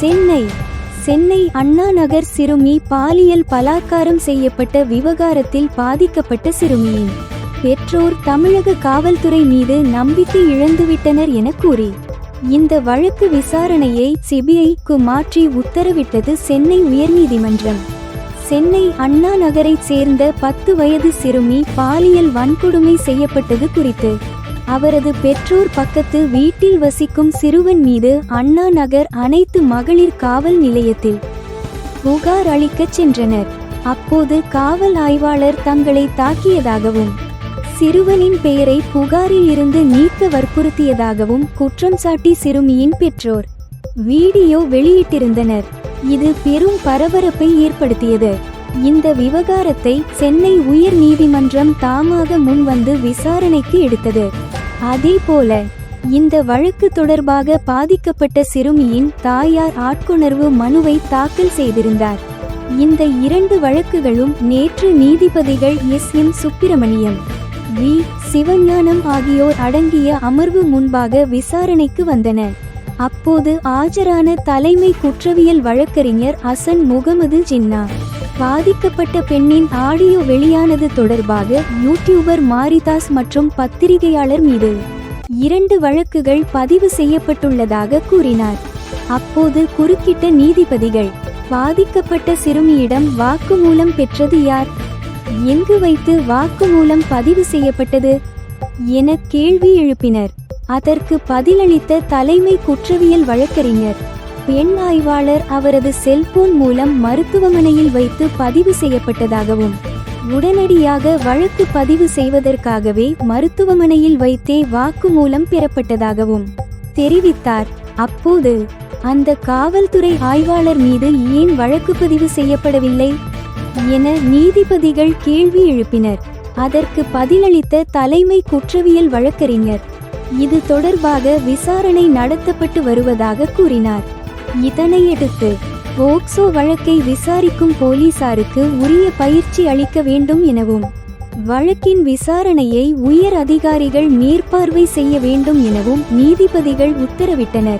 சென்னை. சென்னை அண்ணா நகர் சிறுமி பாலியல் பலாத்காரம் செய்யப்பட்ட விவகாரத்தில் பாதிக்கப்பட்ட சிறுமியின். பெற்றோர் தமிழக காவல்துறை மீது நம்பிக்கை இழந்துவிட்டனர் என கூறி. இந்த வழக்கு விசாரணையை சிபிஐக்கு மாற்றி உத்தரவிட்டது சென்னை உயர்நீதிமன்றம். சென்னை அண்ணா நகரைச் சேர்ந்த பத்து வயது சிறுமி பாலியல் வன்கொடுமை செய்யப்பட்டது குறித்து அவரது பெற்றோர் பக்கத்து வீட்டில் வசிக்கும் சிறுவன் மீது அண்ணா நகர் அனைத்து மகளிர் காவல் நிலையத்தில் புகார் அளிக்கச் சென்றனர். அப்போது காவல் ஆய்வாளர் தங்களை தாக்கியதாகவும் சிறுவனின் பெயரை புகாரில் இருந்து நீக்க வற்புறுத்தியதாகவும் குற்றம் சாட்டி சிறுமியின் பெற்றோர் வீடியோ வெளியிட்டிருந்தனர். இது பெரும் பரபரப்பை ஏற்படுத்தியது. இந்த விவகாரத்தை சென்னை உயர் நீதிமன்றம் தாமாக முன்வந்து விசாரணைக்கு எடுத்தது. அதேபோல இந்த வழக்கு தொடர்பாக பாதிக்கப்பட்ட சிறுமியின் தாயார் ஆட்கொணர்வு மனுவை தாக்கல் செய்திருந்தார். இந்த இரண்டு வழக்குகளும் நேற்று நீதிபதிகள் S. M. Subramaniam V. Sivagnanam ஆகியோர் அடங்கிய அமர்வு முன்பாக விசாரணைக்கு வந்தன. அப்போது ஆஜரான தலைமை குற்றவியல் வழக்கறிஞர் அசன் முகமது ஜின்னா. பாதிக்கப்பட்ட பெண்ணின் ஆடியோ வெளியானது தொடர்பாக யூடியூபர் மாரிதாஸ் மற்றும் பத்திரிகையாளர் மீது இரண்டு வழக்குகள் பதிவு செய்யப்பட்டுள்ளதாக கூறினார். அப்போது குறுக்கிட்ட நீதிபதிகள் பாதிக்கப்பட்ட சிறுமியிடம் வாக்குமூலம் பெற்றது யார்? எங்கு வைத்து வாக்குமூலம் பதிவு செய்யப்பட்டது? என கேள்வி எழுப்பினர். அதற்கு பதிலளித்த தலைமை குற்றவியல் வழக்கறிஞர் பெண் ஆய்வாளர் அவரது செல்போன் மூலம் மருத்துவமனையில் வைத்து பதிவு செய்யப்பட்டதாகவும் உடனடியாக வழக்கு பதிவு செய்வதற்காகவே மருத்துவமனையில் வைத்தே வாக்குமூலம் பெறப்பட்டதாகவும் தெரிவித்தார். அப்போது அந்த காவல்துறை ஆய்வாளர் மீது ஏன் வழக்கு பதிவு செய்யப்படவில்லை? என நீதிபதிகள் கேள்வி எழுப்பினர். அதற்கு பதிலளித்த தலைமை குற்றவியல் வழக்கறிஞர் இது தொடர்பாக விசாரணை நடத்தப்பட்டு வருவதாக கூறினார். இதனையடுத்து போக்சோ வழக்கை விசாரிக்கும் போலீசாருக்கு உரிய பயிற்சி அளிக்க வேண்டும் எனவும் வழக்கின் விசாரணையை உயர் அதிகாரிகள் மேற்பார்வை செய்ய வேண்டும் எனவும் நீதிபதிகள் உத்தரவிட்டனர்.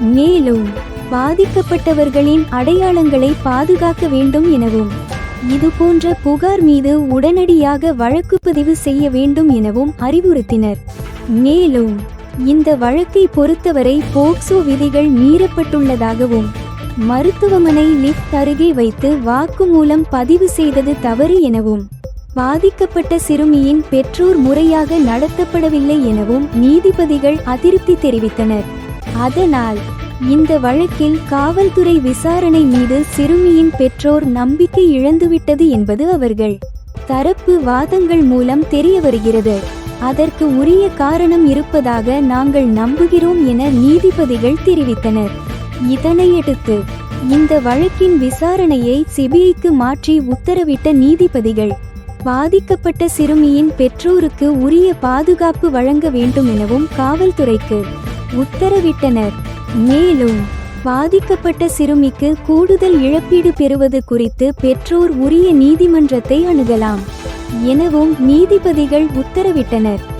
மேலும் பாதிக்கப்பட்டவர்களின் அடையாளங்களை பாதுகாக்க வேண்டும் எனவும் இதுபோன்ற புகார் மீது உடனடியாக வழக்கு பதிவு செய்ய வேண்டும் எனவும் அறிவுறுத்தினர். மேலும் இந்த வழக்கை பொறுத்தவரை போக்சோ விதிகள் மீறப்பட்டுள்ளதாகவும் மருத்துவமனை லிப்ட் அருகே வைத்து வாக்குமூலம் பதிவு செய்தது தவறு எனவும் பாதிக்கப்பட்ட சிறுமியின் பெற்றோர் முறையாக நடத்தப்படவில்லை எனவும் நீதிபதிகள் அதிருப்தி தெரிவித்தனர். அதனால் இந்த வழக்கில் காவல்துறை விசாரணை மீது சிறுமியின் பெற்றோர் நம்பிக்கை இழந்துவிட்டது என்பது அவர்கள் தரப்பு வாதங்கள் மூலம் தெரிய வருகிறது. அதற்கு உரிய காரணம் இருப்பதாக நாங்கள் நம்புகிறோம் என நீதிபதிகள் தெரிவித்தனர். இதனையடுத்து இந்த வழக்கின் விசாரணையை சிபிஐக்கு மாற்றி உத்தரவிட்ட நீதிபதிகள் பாதிக்கப்பட்ட சிறுமியின் பெற்றோருக்கு உரிய பாதுகாப்பு வழங்க வேண்டும் எனவும் காவல்துறைக்கு உத்தரவிட்டனர். மேலும் பாதிக்கப்பட்ட சிறுமிக்கு கூடுதல் இழப்பீடு பெறுவது குறித்து பெற்றோர் உரிய நீதிமன்றத்தை அணுகலாம். எனவும் நீதிபதிகள் உத்தரவிட்டனர்.